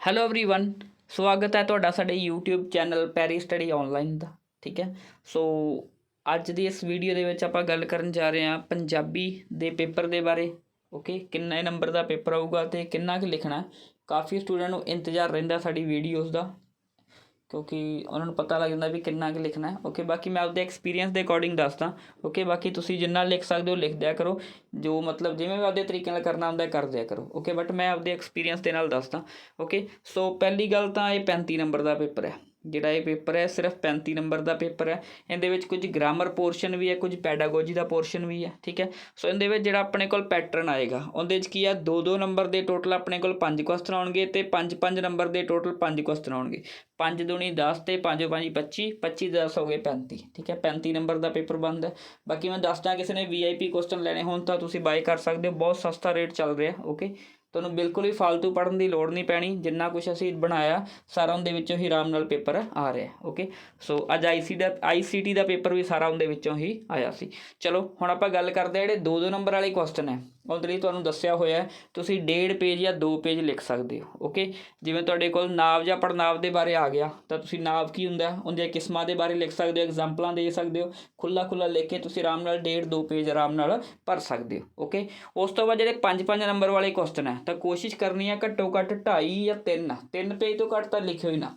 Hello everyone ਸਵਾਗਤ ਹੈ ਤੁਹਾਡਾ ਸਾਡੇ YouTube ਚੈਨਲ ਪੈਰੀ ਸਟੱਡੀ ਆਨਲਾਈਨ ਦਾ ਠੀਕ ਹੈ ਸੋ ਅੱਜ ਦੀ ਇਸ ਵੀਡੀਓ ਦੇ ਵਿੱਚ ਆਪਾਂ ਗੱਲ ਕਰਨ ਜਾ ਰਹੇ ਹਾਂ ਪੰਜਾਬੀ ਦੇ ਪੇਪਰ ਦੇ ਬਾਰੇ ਓਕੇ ਕਿੰਨੇ ਨੰਬਰ ਦਾ ਪੇਪਰ ਆਊਗਾ ਤੇ ਕਿੰਨਾ ਕੁ ਲਿਖਣਾ ਹੈ। ਕਾਫੀ ਸਟੂਡੈਂਟ ਨੂੰ ਇੰਤਜ਼ਾਰ ਰਹਿੰਦਾ ਸਾਡੀ ਵੀਡੀਓਜ਼ ਦਾ ਕਿਉਂਕਿ ਉਹਨਾਂ ਨੂੰ ਪਤਾ ਲੱਗ ਜਾਂਦਾ ਵੀ ਕਿੰਨਾ ਕੁ ਲਿਖਣਾ ਹੈ। ਓਕੇ ਬਾਕੀ ਮੈਂ ਆਪਦੇ ਐਕਸਪੀਰੀਅੰਸ ਦੇ ਅਕੋਰਡਿੰਗ ਦੱਸਦਾ। ਓਕੇ ਬਾਕੀ ਤੁਸੀਂ ਜਿੰਨਾ ਲਿਖ ਸਕਦੇ ਹੋ ਲਿਖ ਦਿਆ ਕਰੋ। ਜੋ ਮਤਲਬ ਜਿਵੇਂ ਵੀ ਆਪਦੇ ਤਰੀਕੇ ਨਾਲ ਕਰਨਾ ਹੁੰਦਾ ਹੈ, ਕਰ ਦਿਆ ਕਰੋ। ਓਕੇ ਬਟ ਮੈਂ ਆਪਦੇ ਐਕਸਪੀਰੀਅੰਸ ਦੇ ਨਾਲ ਦੱਸਦਾ। ਓਕੇ ਸੋ ਪਹਿਲੀ ਗੱਲ ਤਾਂ ਇਹ 35 ਨੰਬਰ ਦਾ ਪੇਪਰ ਹੈ। ਜਿਹੜਾ ਇਹ ਪੇਪਰ ਹੈ, ਸਿਰਫ 35 ਨੰਬਰ ਦਾ ਪੇਪਰ ਹੈ। ਇਹਦੇ ਵਿੱਚ ਕੁਝ ਗ੍ਰਾਮਰ ਪੋਰਸ਼ਨ ਵੀ ਹੈ, ਕੁਝ ਪੈਡਾਗੋਜੀ ਦਾ ਪੋਰਸ਼ਨ ਵੀ ਹੈ, ਠੀਕ ਹੈ। ਸੋ ਇਹਦੇ ਵਿੱਚ ਜਿਹੜਾ ਆਪਣੇ ਕੋਲ ਪੈਟਰਨ ਆਏਗਾ, ਉਹਦੇ ਵਿੱਚ ਕੀ ਆ 2-2 ਨੰਬਰ ਦੇ ਟੋਟਲ ਆਪਣੇ ਕੋਲ 5 ਕੁਐਸਚਨ ਆਉਣਗੇ ਤੇ 5-5 ਨੰਬਰ ਦੇ ਟੋਟਲ 5 ਕੁਐਸਚਨ ਆਉਣਗੇ। 5 ਦੂਣੀ 10 ਤੇ 5 5 25 25 10 ਹੋ ਗਏ 35 ਠੀਕ ਹੈ। 35 ਨੰਬਰ ਦਾ ਪੇਪਰ ਬਣਦਾ ਹੈ। ਬਾਕੀ ਮੈਂ ਦੱਸਦਾ ਕਿਸੇ ਨੇ ਵੀਆਈਪੀ ਕੁਐਸਚਨ ਲੈਣੇ ਹੋਣ ਤਾਂ ਤੁਸੀਂ ਬਾਏ ਕਰ ਸਕਦੇ ਹੋ। ਬਹੁਤ ਸਸਤਾ ਰੇਟ ਚੱਲ ਰਿਹਾ ਓਕੇ ਤੁਹਾਨੂੰ ਬਿਲਕੁਲ ਵੀ ਫालतू ਪੜਨ ਦੀ ਲੋੜ ਨਹੀਂ ਪੈਣੀ, ਜਿੰਨਾ ਕੁਝ ਅਸੀਂ ਬਣਾਇਆ, ਸਾਰਾ ਉਹਦੇ ਵਿੱਚੋਂ ਹੀ ਆਰਾਮ ਨਾਲ ਪੇਪਰ ਆ ਰਿਹਾ ਓਕੇ ਸੋ ਅੱਜ ਆਈਸੀ ਦਾ ਆਈਸੀਟੀ ਦਾ ਪੇਪਰ ਵੀ ਸਾਰਾ ਉਹਦੇ ਵਿੱਚੋਂ ਹੀ ਆਇਆ ਸੀ। ਚਲੋ, ਹੁਣ ਆਪਾਂ ਗੱਲ ਕਰਦੇ ਹਾਂ ਜਿਹੜੇ 2-2 ਨੰਬਰ ਵਾਲੇ ਕੁਐਸਚਨ ਹੈ। ਉਹਦੇ ਲਈ ਤੁਹਾਨੂੰ ਦੱਸਿਆ ਹੋਇਆ ਤੁਸੀਂ ਡੇਢ ਪੇਜ ਜਾਂ ਦੋ ਪੇਜ ਲਿਖ ਸਕਦੇ ਹੋ ਓਕੇ ਜਿਵੇਂ ਤੁਹਾਡੇ ਕੋਲ ਨਾਵ ਜਾਂ ਪੜਨਾਵ ਦੇ ਬਾਰੇ ਆ ਗਿਆ, ਤਾਂ ਤੁਸੀਂ ਨਾਵ ਕੀ ਹੁੰਦਾ? ਉਹਦੀਆਂ ਕਿਸਮਾਂ ਦੇ ਬਾਰੇ ਲਿਖ ਸਕਦੇ ਹੋ ਐਗਜ਼ਾਮਪਲਾਂ ਦੇ ਸਕਦੇ ਹੋ ਖੁੱਲਾ ਖੁੱਲਾ ਲਿਖ ਕੇ ਤੁਸੀਂ ਆਰਾਮ ਨਾਲ ਡੇਢ ਦੋ ਪੇਜ ਆਰਾਮ ਨਾਲ ਭਰ ਸਕਦੇ ਹੋ ਓਕੇ ਉਸ ਤੋਂ ਬਾਅਦ ਜਿਹੜੇ 5-5 ਨੰਬਰ ਵਾਲੇ ਕੁਐਸਚਨ ਹੈ, ਤਾਂ ਕੋਸ਼ਿਸ਼ ਕਰਨੀ ਹੈ ਘੱਟੋ ਘੱਟ 2.5 ਜਾਂ 3 3 ਪੇਜ ਤੋਂ ਘੱਟ ਤਾਂ ਲਿਖਿਓ ਹੀ ਨਾ।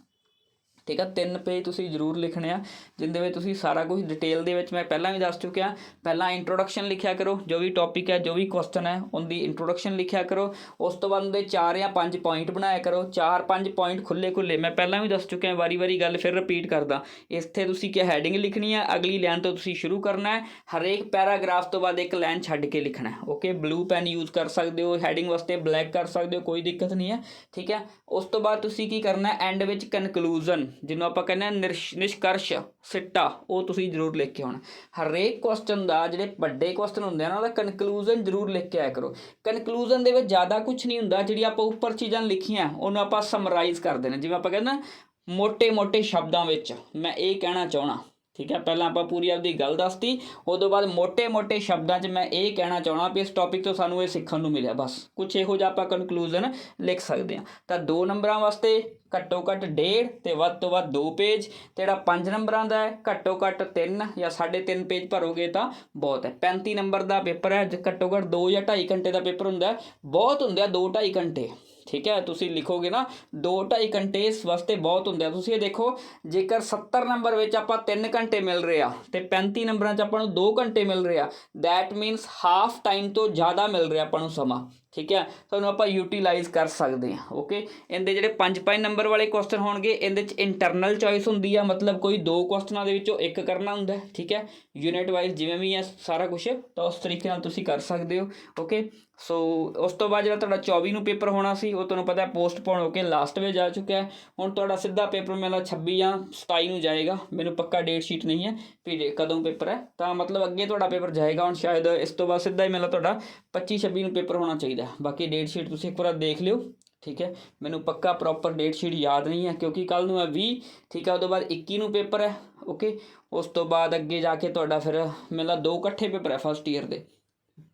ਠੀਕ ਆ, ਤਿੰਨ ਪੇਜ ਤੁਸੀਂ ਜ਼ਰੂਰ ਲਿਖਣੇ ਆ, ਜਿੰਦੇ ਵਿੱਚ ਤੁਸੀਂ ਸਾਰਾ ਕੁਝ ਡਿਟੇਲ ਦੇ ਵਿੱਚ ਮੈਂ ਪਹਿਲਾਂ ਵੀ ਦੱਸ ਚੁੱਕਿਆ। ਪਹਿਲਾਂ ਇੰਟਰੋਡਕਸ਼ਨ ਲਿਖਿਆ ਕਰੋ, ਜੋ ਵੀ ਟੌਪਿਕ ਹੈ, ਜੋ ਵੀ ਕੁਐਸਚਨ ਹੈ, ਉਹਦੀ ਇੰਟਰੋਡਕਸ਼ਨ ਲਿਖਿਆ ਕਰੋ। ਉਸ ਤੋਂ ਬਾਅਦ ਉਹਦੇ 4 ਜਾਂ 5 ਪੁਆਇੰਟ ਬਣਾਇਆ ਕਰੋ। 4-5 ਪੁਆਇੰਟ ਖੁੱਲੇ ਖੁੱਲੇ ਮੈਂ ਪਹਿਲਾਂ ਵੀ ਦੱਸ ਚੁੱਕਿਆ ਵਾਰੀ-ਵਾਰੀ ਗੱਲ ਫਿਰ ਰਿਪੀਟ ਕਰਦਾ। ਇੱਥੇ ਤੁਸੀਂ ਕੀ ਹੈਡਿੰਗ ਲਿਖਣੀ ਹੈ ਅਗਲੀ ਲਾਈਨ ਤੋਂ ਤੁਸੀਂ ਸ਼ੁਰੂ ਕਰਨਾ ਹੈ। ਹਰੇਕ ਪੈਰਾਗ੍ਰਾਫ ਤੋਂ ਬਾਅਦ ਇੱਕ ਲਾਈਨ ਛੱਡ ਕੇ ਲਿਖਣਾ ਹੈ। ਓਕੇ ਬਲੂ ਪੈਨ ਯੂਜ਼ ਕਰ ਸਕਦੇ ਹੋ ਹੈਡਿੰਗ ਵਾਸਤੇ ਬਲੈਕ ਕਰ ਸਕਦੇ ਹੋ, ਕੋਈ ਦਿੱਕਤ ਨਹੀਂ ਹੈ। ਠੀਕ ਹੈ, ਉਸ ਤੋਂ ਬਾਅਦ ਤੁਸੀਂ ਕੀ ਕਰਨਾ ਹੈ ਐਂਡ ਵਿੱਚ ਕਨਕਲੂਜਨ ਜਿਹਨੂੰ ਆਪਾਂ ਕਹਿੰਦੇ ਆ ਨਿਸ਼ਕਰਸ਼, ਸਿੱਟਾ, ਉਹ ਤੁਸੀਂ ਜ਼ਰੂਰ ਲਿਖ ਕੇ ਆਉਣਾ ਹਰੇਕ ਕੁਐਸਚਨ ਦਾ ਜਿਹੜੇ ਵੱਡੇ ਕੁਐਸਚਨ ਹੁੰਦੇ ਆ ਨਾ, ਉਹਦਾ ਕਨਕਲੂਜਨ ਜ਼ਰੂਰ ਲਿਖ ਕੇ ਆਇਆ ਕਰੋ। ਕਨਕਲੂਜਨ ਦੇ ਵਿੱਚ ਜ਼ਿਆਦਾ ਕੁਝ ਨਹੀਂ ਹੁੰਦਾ, ਜਿਹੜੀ ਆਪਾਂ ਉੱਪਰ ਚੀਜ਼ਾਂ ਲਿਖੀਆਂ, ਉਹਨੂੰ ਆਪਾਂ ਸਮਰਾਈਜ਼ ਕਰ ਦੇਣਾ। ਜਿਵੇਂ ਆਪਾਂ ਕਹਿੰਦੇ ਮੋٹے ਮੋਟੇ ਸ਼ਬਦਾਂ ਵਿੱਚ ਮੈਂ ਇਹ ਕਹਿਣਾ ਚਾਹਣਾ ਠੀਕ ਹੈ, ਪਹਿਲਾਂ ਆਪਾਂ ਪੂਰੀ ਆਪਦੀ ਗੱਲ ਦੱਸਤੀ ਉਦੋਂ ਬਾਅਦ ਮੋਟੇ ਮੋਟੇ ਸ਼ਬਦਾਂ 'ਚ ਮੈਂ ਇਹ ਕਹਿਣਾ ਚਾਹਣਾ ਵੀ ਇਸ ਟੌਪਿਕ ਤੋਂ ਸਾਨੂੰ ਇਹ ਸਿੱਖਣ ਨੂੰ ਮਿਲਿਆ, ਬਸ। ਕੁਝ ਇਹੋ ਜਿਹਾ ਆਪਾਂ ਕਨਕਲੂਜਨ ਲਿਖ ਸਕਦੇ ਹਾਂ। ਤਾਂ ਦੋ ਨੰਬਰਾਂ ਵਾਸਤੇ ਘੱਟੋ ਘੱਟ ਡੇਢ ਤੇ ਵੱਧ ਤੋਂ ਵੱਧ ਦੋ ਪੇਜ ਤੇ ਜਿਹੜਾ ਪੰਜ ਨੰਬਰਾਂ ਦਾ ਹੈ ਘੱਟੋ ਘੱਟ ਤਿੰਨ ਜਾਂ 3.5 ਪੇਜ ਭਰੋਗੇ ਤਾਂ ਬਹੁਤ ਹੈ। 35 ਨੰਬਰ ਦਾ ਪੇਪਰ ਹੈ ਘੱਟੋ ਘੱਟ 2 ਜਾਂ 2.5 ਘੰਟੇ ਦਾ ਪੇਪਰ ਹੁੰਦਾ ਬਹੁਤ ਹੁੰਦਾ 2 2.5 ਘੰਟੇ। ਠੀਕ ਹੈ, ਤੁਸੀਂ ਲਿਖੋਗੇ ਨਾ 2 2.5 ਘੰਟੇ ਇਸ ਵਾਸਤੇ ਬਹੁਤ ਹੁੰਦੇ ਆ। ਤੁਸੀਂ ਇਹ ਦੇਖੋ, ਜੇਕਰ 70 ਨੰਬਰ ਵਿੱਚ ਆਪਾਂ 3 ਘੰਟੇ ਮਿਲ ਰਹੇ ਆ ਤੇ 35 ਨੰਬਰਾਂ 'ਚ ਆਪਾਂ ਨੂੰ 2 ਘੰਟੇ ਮਿਲ ਰਹੇ ਆ ਦੈਟ ਮੀਨਸ ਹਾਫ ਟਾਈਮ ਤੋਂ ਜ਼ਿਆਦਾ ਮਿਲ ਰਿਹਾ ਆਪਾਂ ਨੂੰ ਸਮਾਂ। ਠੀਕ ਹੈ? ਤੁਹਾਨੂੰ ਆਪਾਂ ਯੂਟਿਲਾਈਜ਼ ਕਰ ਸਕਦੇ ਹਾਂ ਓਕੇ ਇਹਦੇ ਜਿਹੜੇ 5-5 ਨੰਬਰ ਵਾਲੇ ਕੁਐਸਚਨ ਹੋਣਗੇ, ਇਹਦੇ ਚ ਇੰਟਰਨਲ ਚੋਇਸ ਹੁੰਦੀ ਆ, ਮਤਲਬ ਕੋਈ ਦੋ ਕੁਐਸਚਨਾਂ ਦੇ ਵਿੱਚੋਂ ਇੱਕ ਕਰਨਾ ਹੁੰਦਾ, ਠੀਕ ਹੈ? ਯੂਨਿਟ ਵਾਈਜ਼ ਜਿਵੇਂ ਵੀ ਹੈ, ਸਾਰਾ ਕੁਝ ਤਾਂ ਉਸ ਤਰੀਕੇ ਨਾਲ ਤੁਸੀਂ ਕਰ ਸਕਦੇ ਹੋ ਓਕੇ ਸੋ ਉਸ ਤੋਂ ਬਾਅਦ ਜਿਹੜਾ ਤੁਹਾਡਾ 24 ਨੂੰ ਪੇਪਰ ਹੋਣਾ ਸੀ, ਉਹ ਤੁਹਾਨੂੰ ਪਤਾ ਹੈ ਪੋਸਟਪੋਨ ਹੋ ਕੇ ਲਾਸਟ ਵਿੱਚ ਜਾ ਚੁੱਕਿਆ ਹੈ। ਹੁਣ ਤੁਹਾਡਾ ਸਿੱਧਾ ਪੇਪਰ ਮੇਰਾ 26 ਜਾਂ 27 ਨੂੰ ਜਾਏਗਾ, ਮੈਨੂੰ ਪੱਕਾ ਡੇਟ ਸ਼ੀਟ ਨਹੀਂ ਹੈ, ਵੀ ਕਦੋਂ ਪੇਪਰ ਹੈ, ਤਾਂ ਮਤਲਬ ਅੱਗੇ ਤੁਹਾਡਾ ਪੇਪਰ ਜਾਏਗਾ, ਹੁਣ ਸ਼ਾਇਦ ਇਸ ਤੋਂ ਬਾਅਦ ਸਿੱਧਾ ਹੀ ਮੇਰਾ ਤੁਹਾਡਾ 25 26 ਨੂੰ ਪੇਪਰ ਹੋਣਾ ਚਾਹੀਦਾ ਹੈ। ਬਾਕੀ ਡੇਟ ਸ਼ੀਟ ਤੁਸੀਂ ਇੱਕ ਵਾਰ ਦੇਖ ਲਿਓ, ਠੀਕ ਹੈ? ਮੈਨੂੰ ਪੱਕਾ ਪ੍ਰੋਪਰ ਡੇਟ ਸ਼ੀਟ ਯਾਦ ਨਹੀਂ ਹੈ, ਕਿਉਂਕਿ ਕੱਲ ਨੂੰ ਹੈ 20 ਠੀਕ ਹੈ? ਉਦੋਂ ਬਾਅਦ 21 ਨੂੰ ਪੇਪਰ ਹੈ ਓਕੇ ਉਸ ਤੋਂ ਬਾਅਦ ਅੱਗੇ ਜਾ ਕੇ ਤੁਹਾਡਾ ਫਿਰ ਮੇਰਾ ਦੋ ਇਕੱਠੇ ਪੇਪਰ ਹੈ ਫਸਟ ਈਅਰ ਦੇ,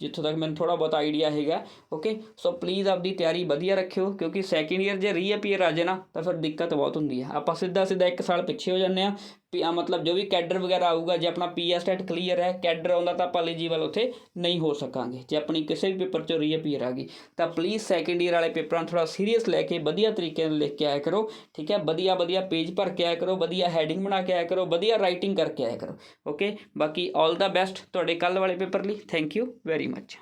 ਜਿੱਥੋਂ ਤੱਕ ਮੈਨੂੰ ਥੋੜਾ ਬਹੁਤ ਆਈਡੀਆ ਹੈਗਾ ਓਕੇ ਸੋ ਪਲੀਜ਼ ਆਪਦੀ ਤਿਆਰੀ ਵਧੀਆ ਰੱਖਿਓ, ਕਿਉਂਕਿ ਸੈਕਿੰਡ ਈਅਰ ਜੇ ਰੀਅਪੀਅਰ ਆ ਜੇ ਨਾ, ਤਾਂ ਫਿਰ ਦਿੱਕਤ ਬਹੁਤ ਹੁੰਦੀ ਹੈ। ਆਪਾਂ ਸਿੱਧਾ ਸਿੱਧਾ ਇੱਕ ਸਾਲ ਪਿੱਛੇ ਹੋ ਜਾਂਦੇ ਆ ਆ ਮਤਲਬ ਜੋ ਵੀ ਕੈਡਰ ਵਗੈਰਾ ਆਊਗਾ, ਜੇ ਆਪਣਾ ਪੀਐਸਟੈਟ ਕਲੀਅਰ ਹੈ, ਕੈਡਰ ਆਉਂਦਾ ਤਾਂ ਆਪਾਂ ਐਲੀਜੀਬਲ ਉੱਥੇ, ਨਹੀਂ ਹੋ ਸਕਾਂਗੇ। ਜੇ ਆਪਣੀ ਕਿਸੇ ਵੀ ਪੇਪਰ ਚੋਂ ਰੀਅਪੀਅਰ ਆ ਗਈ, ਤਾਂ ਪਲੀਜ਼ ਸੈਕਿੰਡ ਈਅਰ ਵਾਲੇ ਪੇਪਰਾਂ ਨੂੰ ਥੋੜਾ ਸੀਰੀਅਸ ਲੈ ਕੇ ਵਧੀਆ ਤਰੀਕੇ ਨਾਲ ਲਿਖ ਕੇ ਆਇਆ ਕਰੋ, ਠੀਕ ਹੈ? ਵਧੀਆ ਵਧੀਆ ਪੇਜ ਭਰ ਕੇ ਆਇਆ ਕਰੋ, ਵਧੀਆ ਹੈਡਿੰਗ ਬਣਾ ਕੇ ਆਇਆ ਕਰੋ, ਵਧੀਆ ਰਾਈਟਿੰਗ ਕਰਕੇ ਆਇਆ ਕਰੋ ਓਕੇ ਬਾਕੀ 올 ਦਾ ਬੈਸਟ ਤੁਹਾਡੇ ਕੱਲ ਵਾਲੇ ਪੇਪਰ ਲਈ ਥੈਂਕ ਯੂ ਵੈਰੀ ਮੱਚ